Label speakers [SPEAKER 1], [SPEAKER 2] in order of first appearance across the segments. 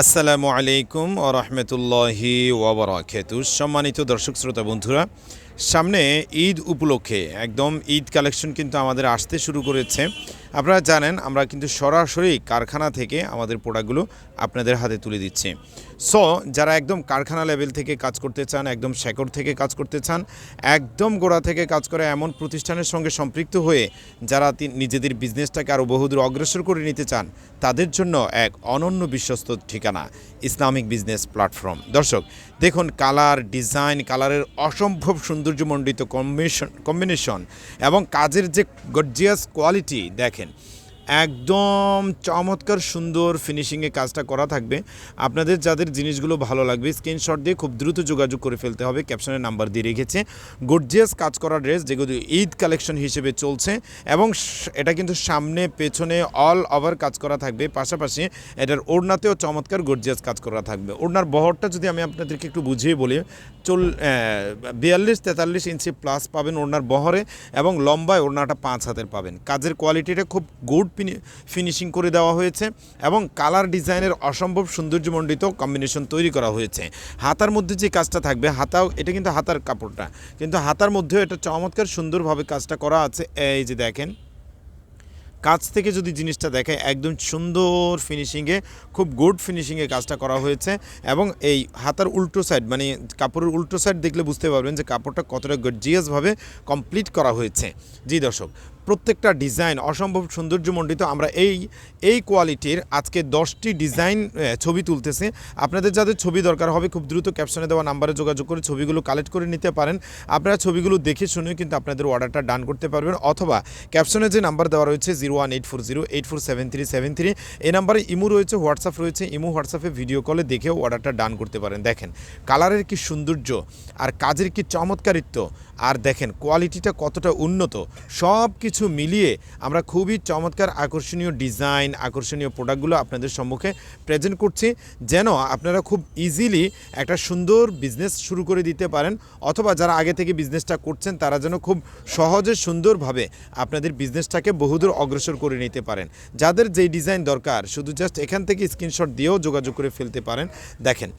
[SPEAKER 1] আসসালামু আলাইকুম ও রহমতুল্লাহি ওবরাকু সম্মানিত দর্শক, শ্রোতা, বন্ধুরা, সামনে ঈদ উপলক্ষে একদম ঈদ কালেকশন কিন্তু আমাদের আসতে শুরু করেছে। আপনারা জানেন, আমরা কিন্তু সরাসরি কারখানা থেকে আমাদের প্রোডাক্টগুলো আপনাদের হাতে তুলে দিচ্ছি। সো যারা একদম কারখানা লেভেল থেকে কাজ করতে চান, একদম শেকড় থেকে কাজ করতে চান, একদম গোড়া থেকে কাজ করে এমন প্রতিষ্ঠানের সঙ্গে সম্পৃক্ত হয়ে যারা নিজেদের বিজনেসটাকে আরও বহুদূর অগ্রসর করে নিতে চান, তাদের জন্য এক অনন্য বিশ্বস্ত ঠিকানা, ইসলামিক বিজনেস প্ল্যাটফর্ম। দর্শক, দেখুন কালার, ডিজাইন, কালারের অসম্ভব সৌন্দর্যমণ্ডিত কম্বিনেশন কম্বিনেশন এবং কাজের যে গর্জিয়াস কোয়ালিটি দেখেন থাকেন একদম চমৎকার সুন্দর ফিনিশিংয়ে কাজটা করা থাকবে। আপনাদের যাদের জিনিসগুলো ভালো লাগবে স্ক্রিনশট দিয়ে খুব দ্রুত যোগাযোগ করে ফেলতে হবে ক্যাপশনের নাম্বার দিয়ে রেখেছে। গর্জিয়াস কাজ করা ড্রেস যেগুলো ঈদ কালেকশন হিসেবে চলছে এবং এটা কিন্তু সামনে, পেছনে অল ওভার কাজ করা থাকবে। পাশাপাশি এটার ওড়নাতেও চমৎকার গর্জিয়াস কাজ করা থাকবে। ওড়নার বহরটা যদি আমি আপনাদেরকে একটু বুঝিয়ে বলি, চল বিয়াল্লিশ, তেতাল্লিশ ইঞ্চি প্লাস পাবেন ওড়নার বহরে এবং লম্বায় ওড়নাটা পাঁচ হাতের পাবেন। কাজের কোয়ালিটিটা খুব গুড ফিনিশিং করে দেওয়া হয়েছে এবং কালার ডিজাইনের অসম্ভব সৌন্দর্যমণ্ডিত কম্বিনেশন তৈরি করা হয়েছে। হাতার মধ্যে যে কাজটা থাকবে, হাতাও, এটা কিন্তু হাতার কাপড়টা। কিন্তু হাতার মধ্যেও এটা চমৎকার সুন্দরভাবে কাজটা করা আছে। এই যে দেখেন, কাছ থেকে যদি জিনিসটা দেখে, একদম সুন্দর ফিনিশিংয়ে খুব গুড ফিনিশিংয়ে কাজটা করা হয়েছে এবং এই হাতার উল্টো সাইড মানে কাপড়ের উল্টো সাইড দেখলে বুঝতে পারবেন যে কাপড়টা কতটা গর্জিয়াসভাবে কমপ্লিট করা হয়েছে। জি দর্শক প্রত্যেকটা ডিজাইন অসম্ভব সৌন্দর্যমণ্ডিত। আমরা এই এই কোয়ালিটির আজকে দশটি ডিজাইন ছবি তুলতেছে। আপনাদের যাদের ছবি দরকার হবে, খুব দ্রুত ক্যাপশনে দেওয়া নাম্বারে যোগাযোগ করে ছবিগুলো কালেক্ট করে নিতে পারেন। আপনারা ছবিগুলো দেখে শুনে কিন্তু আপনাদের অর্ডারটা ডান করতে পারবেন। অথবা ক্যাপশনে যে নাম্বার দেওয়া রয়েছে zero one eight four zero eight four seven three seven three এই নাম্বারে ইমো রয়েছে, হোয়াটসঅ্যাপ রয়েছে। ইমো, হোয়াটসঅ্যাপে ভিডিও কলে দেখেও অর্ডারটা ডান করতে পারেন। দেখেন কালারের কি সৌন্দর্য আর কাজের কি চমৎকারিত্ব। আর দেখেন কোয়ালিটিটা কতটা উন্নত। সব কিছু মিলিয়ে আমরা খুবই চমৎকার আকর্ষণীয় ডিজাইন, আকর্ষণীয় প্রোডাক্টগুলো আপনাদের সম্মুখে প্রেজেন্ট করছি। যেন আপনারা খুব ইজিলি একটা সুন্দর বিজনেস শুরু করে দিতে পারেন, অথবা যারা আগে থেকে বিজনেসটা করছেন, তারা যেন খুব সহজে, সুন্দরভাবে আপনাদের বিজনেসটাকে বহুদূর অগ্রসর করে নিতে পারেন। যাদের যেই ডিজাইন দরকার, শুধু জাস্ট এখান থেকে স্ক্রিনশট দিয়েও যোগাযোগ করে ফেলতে পারেন। দেখেন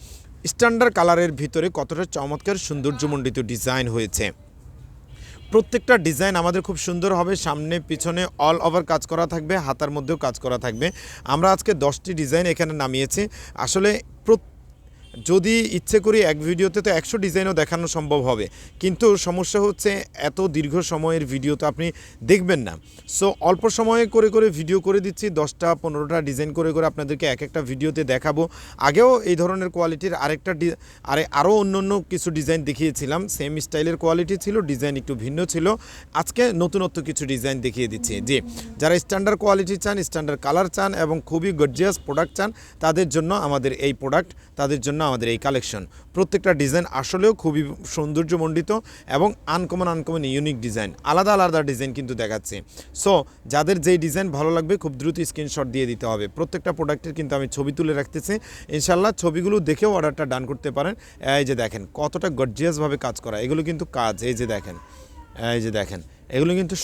[SPEAKER 1] স্ট্যান্ডার্ড কালারের ভিতরে কতটা চমৎকার সৌন্দর্যমণ্ডিত ডিজাইন হয়েছে। প্রত্যেকটা ডিজাইন আমাদের খুব সুন্দর হবে। সামনে, পিছনে অল ওভার কাজ করা থাকবে, হাতার মধ্যেও কাজ করা থাকবে। আমরা আজকে দশটি ডিজাইন এখানে নামিয়েছি। আসলে প্রত্যেক যদি ইচ্ছে করি এক ভিডিওতে তো একশো ডিজাইনও দেখানো সম্ভব হবে। কিন্তু সমস্যা হচ্ছে এত দীর্ঘ সময়ের ভিডিও তো আপনি দেখবেন না। সো অল্প সময়ে করে করে ভিডিও করে দিচ্ছি, দশটা, পনেরোটা ডিজাইন করে করে আপনাদেরকে এক একটা ভিডিওতে দেখাবো। আগেও এই ধরনের কোয়ালিটির আরেকটা আরে আরও অন্য অন্য কিছু ডিজাইন দেখিয়েছিলাম, সেম স্টাইলের কোয়ালিটি ছিল, ডিজাইন একটু ভিন্ন ছিল। আজকে নতুনত্ব কিছু ডিজাইন দেখিয়ে দিচ্ছি। জি, যারা স্ট্যান্ডার্ড কোয়ালিটি চান স্ট্যান্ডার্ড কালার চান এবং খুবই গর্জিয়াস প্রোডাক্ট চান, তাদের জন্য আমাদের এই প্রোডাক্ট তাদের জন্য আমাদের এই কালেকশন প্রত্যেকটা ডিজাইন আসলেও খুবই সৌন্দর্যমণ্ডিত এবং আনকমন আনকমন ইউনিক ডিজাইন আলাদা আলাদা ডিজাইন কিন্তু দেখাচ্ছে। সো যাদের যেই ডিজাইন ভালো লাগবে, খুব দ্রুত স্ক্রিনশট দিয়ে দিতে হবে। প্রত্যেকটা প্রোডাক্টের কিন্তু আমি ছবি তুলে রাখতেছি। ইনশাল্লাহ ছবিগুলো দেখেও অর্ডারটা ডান করতে পারেন। এই যে দেখেন, কতটা গর্জিয়াসভাবে কাজ করা। এগুলো কিন্তু কাজ। এই যে দেখেন, এই যে দেখেন। এগুলো কিন্তু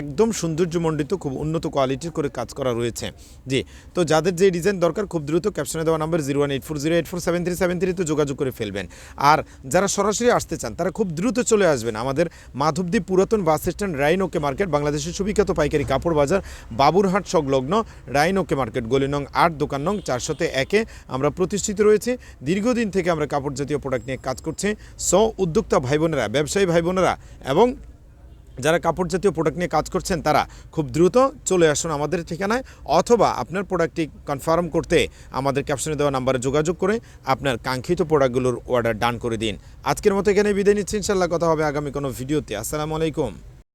[SPEAKER 1] একদম সৌন্দর্যমণ্ডিত, খুব উন্নত কোয়ালিটির করে কাজ করা রয়েছে। জি, তো যাদের যে ডিজাইন দরকার, খুব দ্রুত ক্যাপশনে দেওয়া number zero one eight four zero eight four seven three seven থ্রিতে যোগাযোগ করে ফেলবেন। আর যারা সরাসরি আসতে চান, তারা খুব দ্রুত চলে আসবেন আমাদের মাধবদ্বীপ পুরাতন বাস স্ট্যান্ড, রাইনোকে মার্কেট, বাংলাদেশের সুবিখ্যাত পাইকারি কাপড় বাজার, বাবুরহাট সংলগ্ন রাইনোকে মার্কেট গলি নং আট, দোকান নং চারশোতে একে আমরা প্রতিষ্ঠিত রয়েছে। দীর্ঘদিন থেকে আমরা কাপড় জাতীয় প্রোডাক্ট নিয়ে কাজ করছি। স উদ্যোক্তা ভাই বোনেরা ব্যবসায়ী ভাই বোনেরা এবং যারা কাপড় জাতীয় প্রোডাক্ট নিয়ে কাজ করছেন, তারা খুব দ্রুত চলে আসুন আমাদের ঠিকানায় অথবা আপনার প্রোডাক্টটি কনফার্ম করতে আমাদের ক্যাপশনে দেওয়া নাম্বারে যোগাযোগ করে আপনার কাঙ্ক্ষিত প্রোডাক্টগুলোর অর্ডার ডান করে দিন। আজকের মতো এখানে বিদায় নিচ্ছি ইনশাল্লাহ কথা হবে আগামী কোনো ভিডিওতে আসসালামু আলাইকুম।